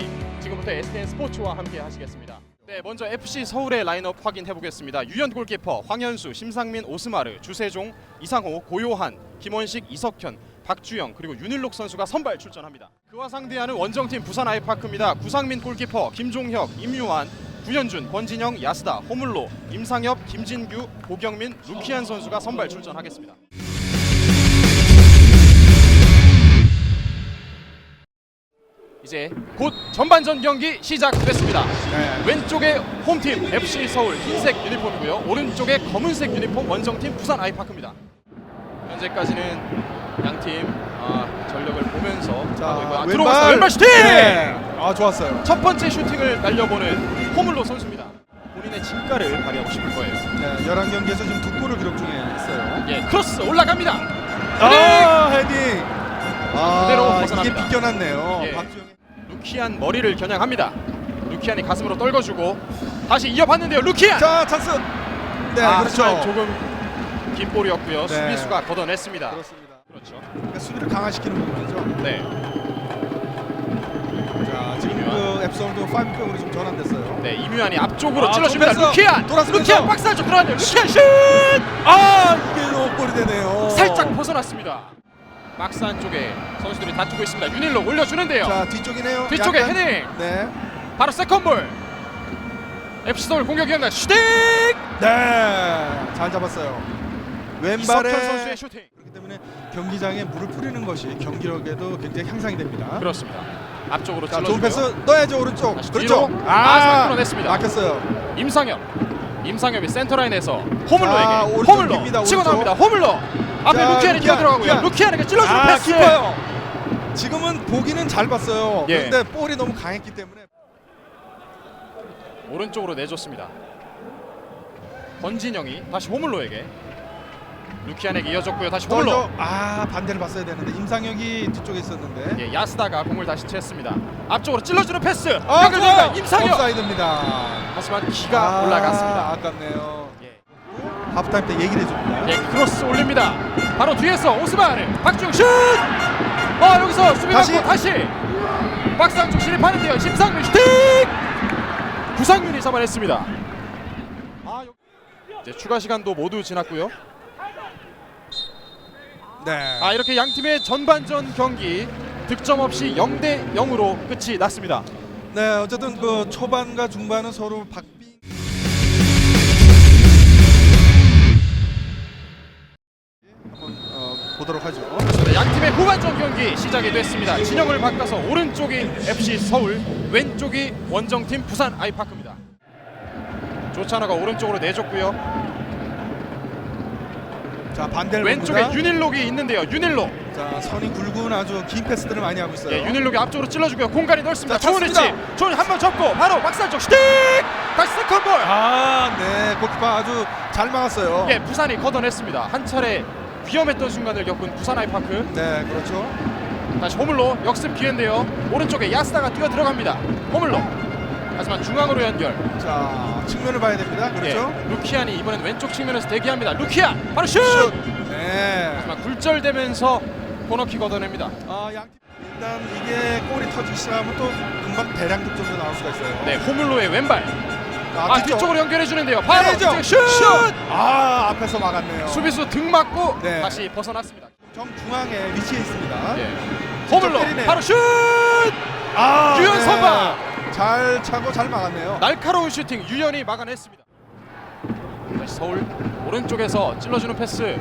16강 경기 지금부터 SKN 스포츠와 함께 하시겠습니다. 네, 먼저 FC 서울의 라인업 확인해 보겠습니다. 유현 골키퍼, 황현수, 심상민, 오스마르, 주세종, 이상호, 고요한, 김원식, 이석현, 박주영 그리고 윤일록 선수가 선발 출전합니다. 그와 상대하는 원정팀 부산 아이파크입니다. 구상민 골키퍼, 김종혁, 임유환, 구현준, 권진영, 야스다, 호물로, 임상엽, 김진규, 고경민, 루키안 선수가 선발 출전하겠습니다. 이제 곧 전반전 경기 시작됐습니다. 네. 왼쪽에 홈팀 FC 서울 흰색 유니폼이고요. 오른쪽에 검은색 유니폼 원정팀 부산 아이파크입니다. 현재까지는 양팀 아, 전력을 보면서 하고 있고요. 아, 들어갔어요. 왼발 슈팅! 네. 아 좋았어요. 첫 번째 슈팅을 날려보는 호물로 선수입니다. 본인의 진가를 발휘하고 싶을 거예요. 네, 11경기에서 지금 두 골을 기록 중에 있어요. 예, 크로스 올라갑니다. 아 헤딩. 아 그대로 이게 벗어납니다. 비껴났네요. 예. 박주영이. 루키안 머리를 겨냥합니다. 루키안이 가슴으로 떨궈주고 다시 이어봤는데요. 루키안! 자 찬스. 네 아, 그렇죠. 조금 긴 볼이었고요. 네. 수비수가 걷어냈습니다. 그렇습니다. 그렇죠. 그러니까 수비를 강화시키는 부분이죠. 네. 자 지금 그 앱서울도 5백으로 지금 전환됐어요. 네, 이뮤안이 앞쪽으로 아, 찔러줍니다. 루키안! 돌아서면서. 루키안 박스 안쪽 들어왔네요. 루키안 슛! 아 이게 너무 골이 되네요. 살짝 벗어났습니다. 박스 안쪽에 선수들이 다투고 있습니다. 윤일로 올려주는데요. 자 뒤쪽이네요. 뒤쪽에 약간. 헤딩! 네. 바로 세컨볼! FC 서울 공격이었나요? 슈팅! 네. 잘 잡았어요. 왼발에 선수의 슈팅! 그렇기 때문에 경기장에 물을 뿌리는 것이 경기력에도 굉장히 향상이 됩니다. 그렇습니다. 앞쪽으로 자, 좋은. 패스 넣어야죠 오른쪽. 그렇죠. 아, 잘 끌어냈습니다. 막혔어요. 임상엽 임상엽이 센터라인에서 자, 호물로에게 호물로 깁니다, 치고 오른쪽. 나옵니다 호물로 앞에 자, 루키안이 루키안, 뛰어들어가고요 루키안. 루키안에게 찔러주는 아, 패스 깊어요. 지금은 보기는 잘 봤어요. 예. 그런데 볼이 너무 강했기 때문에 오른쪽으로 내줬습니다 권진영이 다시 호물로에게 루키안에게 이어졌고요 다시 호물로 떨죠. 아 반대를 봤어야 되는데 임상혁이 뒤쪽에 있었는데. 예, 야스다가 공을 다시 채습니다 앞쪽으로 찔러주는 패스 아, 연결됩니다 좋아요. 임상엽 옵사이드입니다. 하지만 기가 아, 올라갔습니다 아깝네요. 예. 하프타임 때 얘기를 해줍니다. 예, 크로스 올립니다. 바로 뒤에서 오스마르, 박중 슛! 아 여기서 수비 다시. 받고 다시 박스 안쪽 진입하는데요. 심상민 슈팅! 구상윤이 잡아냈습니다. 아, 여- 이제 추가 시간도 모두 지났고요. 네. 아 이렇게 양 팀의 전반전 경기 득점 없이 0대 0으로 끝이 났습니다. 네, 어쨌든 그 초반과 중반은 서로 박 후반전 경기 시작이 됐습니다. 진영을 바꿔서 오른쪽이 FC 서울, 왼쪽이 원정팀 부산 아이파크입니다. 조찬호가 오른쪽으로 내줬고요. 자 반대를 왼쪽에 봅니다. 윤일록이 있는데요. 윤일록, 자 선이 굵은 아주 긴 패스들을 많이 하고 있어요. 예, 윤일록이 앞쪽으로 찔러주고요. 공간이 넓습니다. 자, 좋은 위치. 좋은 한번 접고 바로 박살쪽 슈팅! 다시 세컨볼. 아, 네, 골키퍼 아주 잘 막았어요. 예, 부산이 걷어냈습니다. 한 차례 위험했던 순간을 겪은 부산 아이파크. 네, 그렇죠. 다시 호물로 역습 기회인데요. 오른쪽에 야스다가 뛰어 들어갑니다. 호물로. 하지만 중앙으로 연결. 자 측면을 봐야 됩니다. 그렇죠. 예, 루키안이 이번엔 왼쪽 측면에서 대기합니다. 루키안 바로 슛! 슛. 네. 하지만 굴절되면서 코너킥 얻어냅니다. 아, 양팀 일단 이게 골이 터지기 시작하면 또 금방 대량 득점도 나올 수가 있어요. 네, 호물로의 왼발. 아, 뒤쪽. 뒤쪽으로 연결해 주는데요. 바로 때리죠. 슛! 아, 앞에서 막았네요. 수비수 등 맞고 네. 다시 벗어났습니다. 정 중앙에 위치해 있습니다. 예. 때리네요. 바로 슛! 아, 유현 선방! 잘 차고 잘 막았네요. 날카로운 슈팅 유연이 막아냈습니다. 다시 서울 오른쪽에서 찔러주는 패스.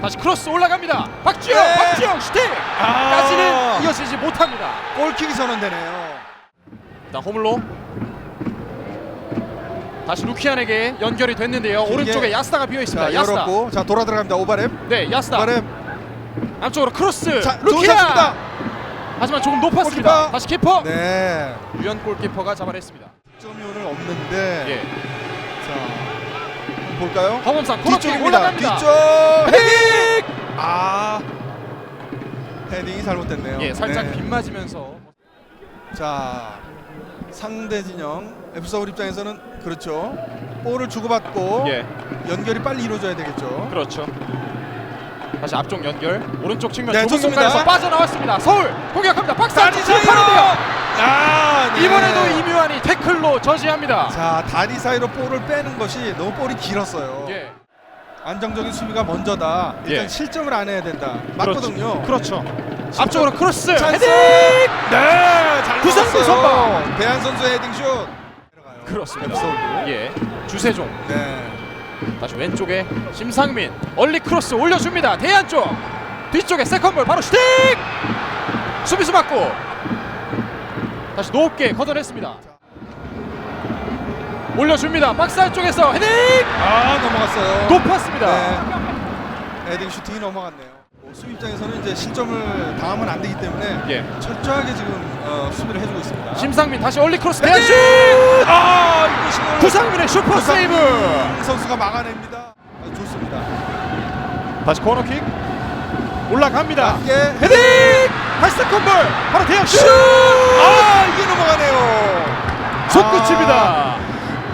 다시 크로스 올라갑니다. 박주영, 네. 박주영 슈팅! 아. 까지는 이어지지 못합니다. 골킥이 선언되네요. 일단 호물로 다시 루키안에게 연결이 됐는데요. 길게. 오른쪽에 야스다가 비어 있습니다. 자, 야스다. 열었고 자 돌아 들어갑니다. 오바랩. 네, 야스다. 오바랩. 안쪽으로 크로스. 자, 좋은 루키안. 찬스입니다. 하지만 조금 높았습니다. 골키퍼. 다시 키퍼. 네. 유연 골키퍼가 잡아냈습니다. 점이 오늘 없는데. 예. 자, 한번 볼까요? 허범상 코너킥 뒤쪽입니다. 올라갑니다. 뒤쪽 헤딩. 아, 헤딩이 잘못됐네요. 예, 살짝 네. 빗 맞으면서 자, 상대 진영 F서울 입장에서는 그렇죠. 볼을 주고받고 예, 연결이 빨리 이루어져야 되겠죠. 그렇죠. 다시 앞쪽 연결 오른쪽 측면 네, 좁은 좋습니다. 공간에서 빠져나왔습니다. 서울 공격합니다. 박스 사이로! 출발하는데요. 아, 네. 이번에도 이묘한이 태클로 저지합니다. 자 다리 사이로 볼을 빼는 것이 너무 볼이 길었어요. 예. 안정적인 수비가 먼저다. 일단 예. 실점을 안 해야 된다. 맞거든요. 그렇죠. 앞쪽으로 크로스 찬스! 헤딩. 네, 잘 넣었어요. 선방! 배한 선수의 헤딩 슛. 그렇습니다. 서울. 예. 주세종 네. 다시 왼쪽에 심상민 얼리 크로스 올려줍니다. 대안 쪽 뒤쪽에 세컨볼 바로 슈팅 수비수 맞고 다시 높게 걷어냈습니다. 올려줍니다. 박스 안쪽에서 헤딩 아 넘어갔어요. 높았습니다. 네. 헤딩 슈팅이 넘어갔네요. 뭐, 수비 입장에서는 이제 실점을 당하면 안 되기 때문에 예. 철저하게 지금 어, 수비를 해주고 있습니다. 심상민 다시 얼리 크로스 대안 슛아 이것을 구상민의 슈퍼 세이브 선수가 막아냅니다. 아, 좋습니다. 다시 코너킥 올라갑니다. 낮게 헤딩 다시 세컨볼 바로 대안 슛아 이게 넘어가네요. 손끝입니다.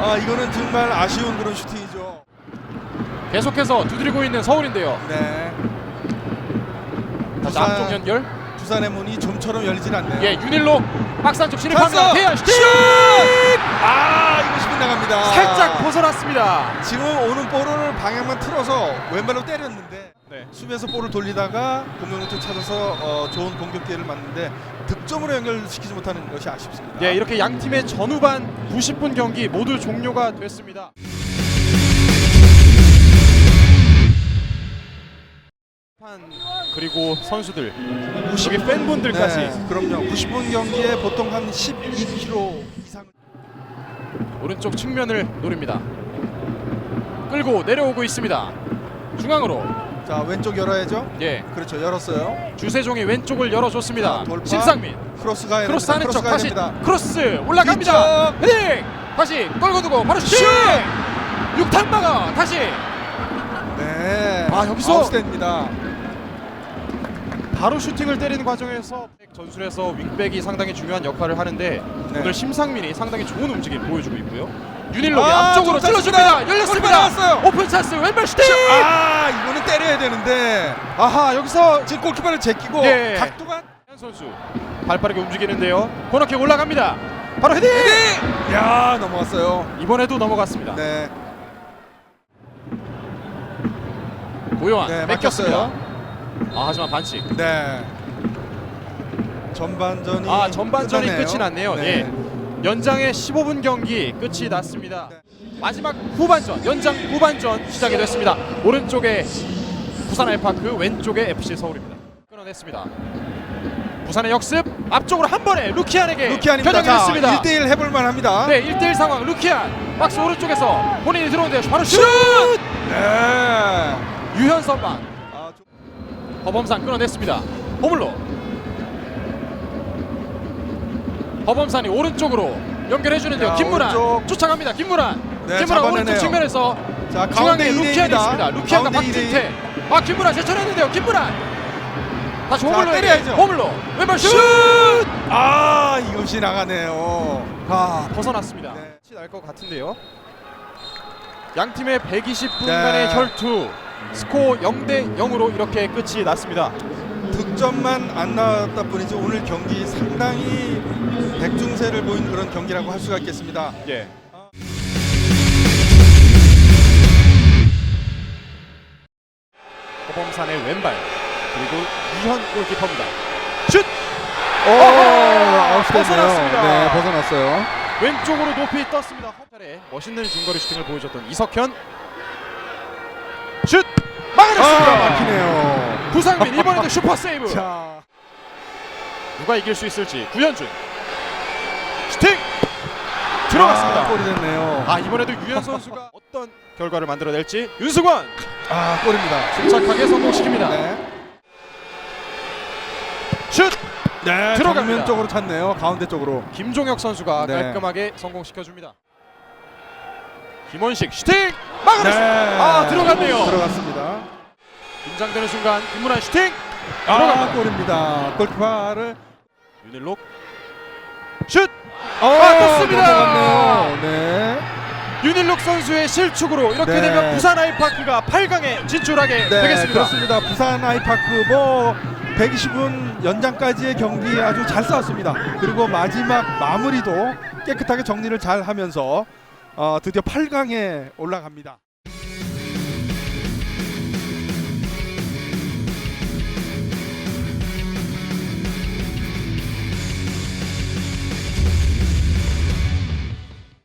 아 이거는 정말 아쉬운 그런 슈팅이죠. 계속해서 두드리고 있는 서울인데요. 네. 다시 부산- 앞쪽 연결. 부산의 문이 좀처럼 열리질 않네요. 예, 윤일로 박스 안쪽 진입합니다. 찬스! 대한 슈팅! 아 이거 빗나갑니다. 살짝 벗어났습니다. 지금 오는 볼을 방향만 틀어서 왼발로 때렸는데 네. 수비에서 볼을 돌리다가 공격루트 찾아서 어, 좋은 공격 기회를 맞는데 득점으로 연결시키지 못하는 것이 아쉽습니다. 예, 이렇게 양 팀의 전후반 90분 경기 모두 종료가 됐습니다. 판 그리고 선수들, 여기 팬분들까지 네, 그럼요. 90분 경기에 보통 한 12km 이상. 오른쪽 측면을 노립니다. 끌고 내려오고 있습니다. 중앙으로 자 왼쪽 열어야죠. 예 그렇죠. 열었어요. 주세종이 왼쪽을 열어줬습니다. 돌파. 심상민 크로스 가야 크로스 됩니다. 안쪽 크로스 가야 다시 됩니다. 크로스 올라갑니다. 헤딩 다시 떨고 두고 바로 슛! 육탄마가 다시 네. 아, 여기서- 아웃스탠입니다. 바로 슈팅을 때리는 과정에서 전술에서 윙백이 상당히 중요한 역할을 하는데 네. 오늘 심상민이 상당히 좋은 움직임 보여주고 있고요. 윤일록이 아, 앞쪽으로 찔러줍니다. 열렸습니다. 오픈 찬스 왼발 슈팅. 아 이거는 때려야 되는데 아하 여기서 지금 골키퍼를 제끼고 예. 각도가 한 선수 발 빠르게 움직이는데요. 코너킥 올라갑니다. 바로 헤딩. 야 넘어갔어요. 이번에도 넘어갔습니다. 네. 고요한 네. 맡겼어요. 아 하지만 반칙. 네. 전반전이 아 전반전이 끝났네요. 끝이 났네요. 네. 예. 연장의 15분 경기 끝이 났습니다. 네. 마지막 후반전, 연장 후반전 시작이 됐습니다. 오른쪽에 부산 알파크, 왼쪽에 FC 서울입니다. 끊어냈습니다. 부산의 역습 앞쪽으로 한 번에 루키안에게 루키안입니다. 자, 겨냥했습니다. 1대1 해볼 만합니다. 네, 1대1 상황 루키안 박스 오른쪽에서 본인이 들어오는데 바로 슛! 네. 유현 선방 허범산 끊어냈습니다. 허물로 허범산이 오른쪽으로 연결해 주는데요. 자, 김문환 오른쪽. 쫓아갑니다. 김문환. 네, 김문환 잡아내네요. 오른쪽 측면에서 자, 중앙에 루키안이 2대1입니다. 있습니다. 루키안과 박진태. 아 김문환 제쳐냈는데요. 김문환. 다시 자, 호물로 때려야죠. 호물로 왼발 슛! 아, 이것이 나가네요. 아 벗어났습니다. 네. 날것 같은데요. 양 팀의 120분간의 네. 혈투 스코어 0대 0으로 이렇게 끝이 났습니다. 득점만 안 나왔다 뿐이지 오늘 경기 상당히 백중세를 보인 그런 경기라고 할 수가 있겠습니다. 예. 허범산의 왼발 그리고 이현 골키퍼입니다. 슛! 오, 벗어났습니다. 네, 벗어났어요. 왼쪽으로 높이 떴습니다. 허찰에 멋있는 중거리 슈팅을 보여줬던 이석현. 슛! 막아냈습니다. 아, 막히네요. 구상민 이번에도 슈퍼 세이브. 자, 누가 이길 수 있을지 구현준. 슈팅! 들어갔습니다. 아, 골이 됐네요. 아 이번에도 유현 선수가 어떤 결과를 만들어낼지 윤수관 아, 골입니다. 침착하게 성공시킵니다. 네. 슛! 네. 정면 쪽으로 찼네요. 가운데 쪽으로. 김종혁 선수가 네. 깔끔하게 성공시켜줍니다. 김원식 슈팅 막아냈 네. 아 들어갔네요. 들어갔습니다. 긴장되는 순간 김문환 슈팅 아, 들어갑니다. 골입니다. 골키퍼를 윤일록 슛 어, 아, 떴습니다. 넘어갔네요. 네. 윤일록 선수의 실축으로 이렇게 네. 되면 부산 아이파크가 8강에 진출하게 네, 되겠습니다. 그렇습니다. 부산 아이파크 뭐 120분 연장까지의 경기 아주 잘 싸웠습니다. 그리고 마지막 마무리도 깨끗하게 정리를 잘 하면서 어, 드디어 8강에 올라갑니다.